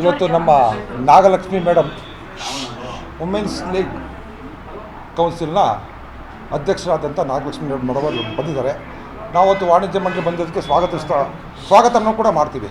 ಇವತ್ತು ನಮ್ಮ Nagalakshmi madam women's league ಕೌನ್ಸಿಲ್ನ ಅಧ್ಯಕ್ಷರಾದಂಥ ನಾಗಲಕ್ಷ್ಮಿ ಮೇಡಮ್ ಅವರು ಬಂದಿದ್ದಾರೆ. ನಾವು ಅವತ್ತು ವಾಣಿಜ್ಯ ಮಂಡಳಿ ಬಂದಿದ್ದಕ್ಕೆ ಸ್ವಾಗತಿಸ್ತಾ ಸ್ವಾಗತವನ್ನು ಕೂಡ ಮಾಡ್ತೀವಿ.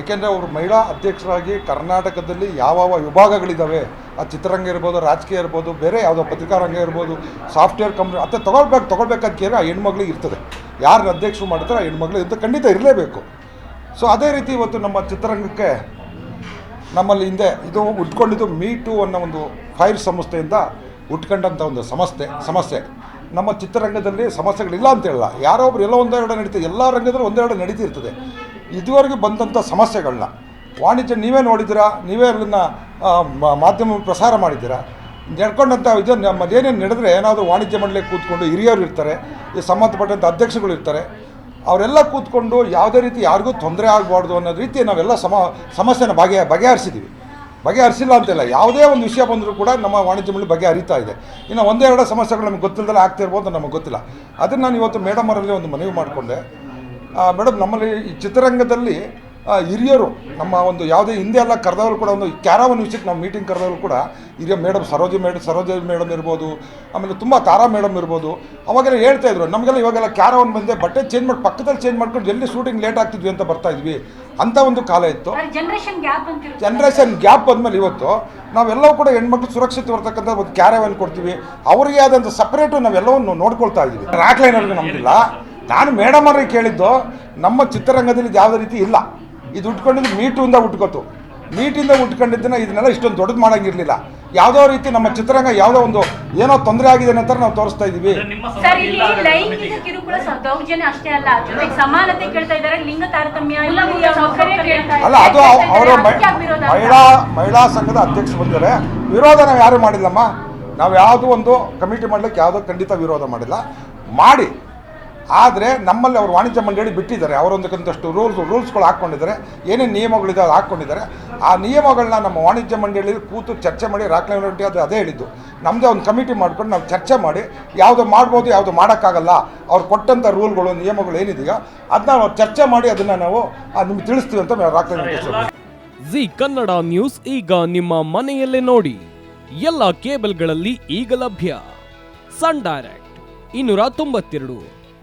ಏಕೆಂದರೆ ಅವರು ಮಹಿಳಾ ಅಧ್ಯಕ್ಷರಾಗಿ ಕರ್ನಾಟಕದಲ್ಲಿ ಯಾವ ವಿಭಾಗಗಳಿದ್ದಾವೆ, ಆ ಚಿತ್ರರಂಗ ಇರ್ಬೋದು, ರಾಜಕೀಯ ಇರ್ಬೋದು, ಬೇರೆ ಯಾವುದೋ ಪತ್ರಿಕಾರಂಗ ಇರ್ಬೋದು, ಸಾಫ್ಟ್ವೇರ್ ಕಂಪ್ನಿ ಅಥವಾ ತೊಗೊಳ್ಬೇಕು ತೊಗೊಳ್ಬೇಕಂತ ಕೇಳಿ ಆ ಹೆಣ್ಮಗಳಿಗೆ ಇರ್ತದೆ. ಯಾರು ಅಧ್ಯಕ್ಷರು ಮಾಡ್ತಾರೆ ಆ ಹೆಣ್ಮಗಳು ಇದು ಖಂಡಿತ ಇರಲೇಬೇಕು. ಸೊ, ಅದೇ ರೀತಿ ಇವತ್ತು ನಮ್ಮ ಚಿತ್ರರಂಗಕ್ಕೆ ನಮ್ಮಲ್ಲಿ ಹಿಂದೆ ಇದು ಉಟ್ಕೊಂಡಿದ್ದು ಮೀ ಟು ಅನ್ನೋ ಒಂದು ಫೈರ್ ಸಂಸ್ಥೆಯಿಂದ ಉಟ್ಕೊಂಡಂಥ ಒಂದು ಸಮಸ್ಯೆ ಸಮಸ್ಯೆ. ನಮ್ಮ ಚಿತ್ರರಂಗದಲ್ಲಿ ಸಮಸ್ಯೆಗಳಿಲ್ಲ ಅಂತ ಹೇಳಲ್ಲ. ಯಾರೋ ಒಬ್ರು ಎಲ್ಲೋ ಒಂದೆರಡು ನಡೀತದೆ. ಎಲ್ಲ ರಂಗದಲ್ಲೂ ಒಂದೆರಡು ನಡೀತಿರ್ತದೆ. ಇದುವರೆಗೂ ಬಂದಂಥ ಸಮಸ್ಯೆಗಳನ್ನ ವಾಣಿಜ್ಯ ನೀವೇ ನೋಡಿದ್ದೀರಾ? ನೀವೇ ಅದನ್ನು ಮಾಧ್ಯಮ ಪ್ರಸಾರ ಮಾಡಿದ್ದೀರಾ? ನಡ್ಕೊಂಡಂಥ ಇದು ನಮ್ಮದೇನೇನು ನಡೆದ್ರೆ ಏನಾದರೂ ವಾಣಿಜ್ಯ ಮಂಡಳಿ ಕೂತ್ಕೊಂಡು ಹಿರಿಯರು ಇರ್ತಾರೆ ಸಂಬಂಧಪಟ್ಟಂಥ ಅಧ್ಯಕ್ಷಗಳು ಇರ್ತಾರೆ ಅವರೆಲ್ಲ ಕೂತ್ಕೊಂಡು ಯಾವುದೇ ರೀತಿ ಯಾರಿಗೂ ತೊಂದರೆ ಆಗಬಾರ್ದು ಅನ್ನೋ ರೀತಿ ನಾವೆಲ್ಲ ಸಮ, ಸಮಸ್ಯೆನ ಬಗೆ ಬಗೆಹರಿಸಿದ್ದೀವಿ ಬಗೆಹರಿಸಿಲ್ಲ ಅಂತಿಲ್ಲ, ಯಾವುದೇ ಒಂದು ವಿಷಯ ಬಂದರೂ ಕೂಡ ನಮ್ಮ ವಾಣಿಜ್ಯ ಮಂಡಳಿ ಬಗೆಹರಿತಾ ಇದೆ. ಇನ್ನು ಒಂದೇ ಸಮಸ್ಯೆಗಳು ನಮಗೆ ಗೊತ್ತಿಲ್ಲದಲ್ಲ ಆಗ್ತಿರ್ಬೋದು ನಮಗೆ ಗೊತ್ತಿಲ್ಲ. ಅದನ್ನು ನಾನು ಇವತ್ತು ಮೇಡಮ್ ಅವರಲ್ಲಿ ಒಂದು ಮನವಿ ಮಾಡಿಕೊಂಡೆ. ಮೇಡಮ್, ನಮ್ಮಲ್ಲಿ ಈ ಚಿತ್ರರಂಗದಲ್ಲಿ ಹಿರಿಯರು ನಮ್ಮ ಒಂದು ಯಾವುದೇ ಹಿಂದೆ ಎಲ್ಲ ಕರೆದವರು ಕೂಡ ಒಂದು ಕ್ಯಾರಾವನ್ ವಿಷಯಕ್ಕೆ ನಾವು ಮೀಟಿಂಗ್ ಕರೆದವರು ಕೂಡ ಹಿರಿಯ madam Saroji madam Saroji madam ಇರ್ಬೋದು ಆಮೇಲೆ ತುಂಬ ತಾರಾ ಮೇಡಮ್ ಇರ್ಬೋದು ಅವಾಗೆಲ್ಲ ಹೇಳ್ತಾ ಇದ್ರು. ನಮಗೆಲ್ಲ ಇವಾಗೆಲ್ಲ ಕ್ಯಾರವನ್ ಬಂದೆ ಬಟ್ಟೆ ಚೇಂಜ್ ಮಾಡಿ ಪಕ್ಕದಲ್ಲಿ ಚೇಂಜ್ ಮಾಡ್ಕೊಂಡು ಎಲ್ಲಿ ಶೂಟಿಂಗ್ ಲೇಟ್ ಆಗ್ತಿದ್ವಿ ಅಂತ ಬರ್ತಾ ಇದ್ವಿ. ಅಂತ ಒಂದು ಕಾಲ ಇತ್ತು. ಜನರೇಷನ್ ಗ್ಯಾಪ್ ಅಂತಿರುತ್ತೆ ಜನ್ರೇಷನ್ ಗ್ಯಾಪ್ ಬಂದಮೇಲೆ ಇವತ್ತು ನಾವೆಲ್ಲವೂ ಕೂಡ ಹೆಣ್ಮಕ್ಳು ಸುರಕ್ಷಿತ ಬರ್ತಕ್ಕಂಥ ಒಂದು ಕ್ಯಾರವನ್ ಕೊಡ್ತೀವಿ. ಅವರಿಗೆ ಆದಂಥ ಸಪ್ರೇಟು ನಾವೆಲ್ಲವನ್ನು ನೋಡ್ಕೊಳ್ತಾ ಇದ್ದೀವಿ. ಟ್ರ್ಯಾಕ್ ಅವ್ರಿಗೆ ನಮಗಿಲ್ಲ ನಾನು ಮೇಡಮ್ ಅವ್ರಿಗೆ ಕೇಳಿದ್ದು ನಮ್ಮ ಚಿತ್ರರಂಗದಲ್ಲಿ ಯಾವುದೇ ರೀತಿ ಇಲ್ಲ. ಇದು ಉಟ್ಕೊಂಡಿದ್ದು ಇಂದ ಉಟ್ಕೋತು. ಮೀಟಿಂದ ಉಟ್ಕೊಂಡಿದ್ದನ್ನ ಇದನ್ನೆಲ್ಲ ಇಷ್ಟೊಂದು ದೊಡ್ಡದು ಮಾಡೋಂಗಿರಲಿಲ್ಲ. ಯಾವುದೋ ರೀತಿ ನಮ್ಮ ಚಿತ್ರರಂಗ ಯಾವುದೋ ಒಂದು ಏನೋ ತೊಂದರೆ ಆಗಿದೆ ಅಂತ ನಾವು ತೋರಿಸ್ತಾ ಇದೀವಿ. ಸರ್ ಇಲ್ಲಿ ಲೈಂಗಿಕ ಕಿರುಕುಳ ಸ- ದೌರ್ಜನ್ಯ ಅಷ್ಟೇ ಅಲ್ಲ ಜೊತೆಗೆ ಸಮಾನತೆ ಕೇಳ್ತಾ ಇದ್ದಾರೆ ಲಿಂಗ ತಾರತಮ್ಯ ಮೂಲಭೂತ ಸೌಕರ್ಯ ಕೇಳ್ತಾ ಅಲ್ಲ ಅದು. ಅವರು? ಮಹಿಳಾ ಮಹಿಳಾ ಸಂಘದ ಅಧ್ಯಕ್ಷರು ಬಂದರೆ ವಿರೋಧ ನಾವು ಯಾರು ಮಾಡಿಲ್ಲಮ್ಮ. ನಾವು ಯಾವುದು ಒಂದು ಕಮಿಟಿ ಮಾಡ್ಲಿಕ್ಕೆ ಯಾವುದೋ ಖಂಡಿತ ವಿರೋಧ ಮಾಡಿಲ್ಲ. ಮಾಡಿ. ಆದರೆ ನಮ್ಮಲ್ಲಿ ಅವರು ವಾಣಿಜ್ಯ ಮಂಡಳಿ ಬಿಟ್ಟಿದ್ದಾರೆ. ಅವರೊಂದಕ್ಕಿಂತಷ್ಟು ರೂಲ್ಸ್ ರೂಲ್ಸ್ಗಳು ಹಾಕ್ಕೊಂಡಿದ್ದಾರೆ. ಏನೇನು ನಿಯಮಗಳಿದೆ ಅದು ಹಾಕ್ಕೊಂಡಿದ್ದಾರೆ. ಆ ನಿಯಮಗಳನ್ನ ನಮ್ಮ ವಾಣಿಜ್ಯ ಮಂಡಳಿಯಲ್ಲಿ ಕೂತು ಚರ್ಚೆ ಮಾಡಿ ರಾಕ್ಲೈನ್ ಅದು ಅದೇ ಹೇಳಿದ್ದು. ನಮ್ಮದೇ ಒಂದು ಕಮಿಟಿ ಮಾಡ್ಕೊಂಡು ನಾವು ಚರ್ಚೆ ಮಾಡಿ ಯಾವುದು ಮಾಡ್ಬೋದು ಯಾವುದು ಮಾಡೋಕ್ಕಾಗಲ್ಲ ಅವ್ರು ಕೊಟ್ಟಂಥ ರೂಲ್ಗಳು ನಿಯಮಗಳು ಏನಿದೆಯೋ ಅದನ್ನ ನಾವು ಚರ್ಚೆ ಮಾಡಿ ಅದನ್ನು ನಾವು ನಿಮ್ಗೆ ತಿಳಿಸ್ತೀವಿ ಅಂತ ರಾಕ್ಲೈನ್ ಜಿ ಕನ್ನಡ ನ್ಯೂಸ್ ಈಗ ನಿಮ್ಮ ಮನೆಯಲ್ಲೇ ನೋಡಿ. ಎಲ್ಲ ಕೇಬಲ್ಗಳಲ್ಲಿ ಈಗ ಲಭ್ಯ. ಸನ್ ಡೈರೆಕ್ಟ್ ಇನ್ನೂರ ತೊಂಬತ್ತೆರಡು.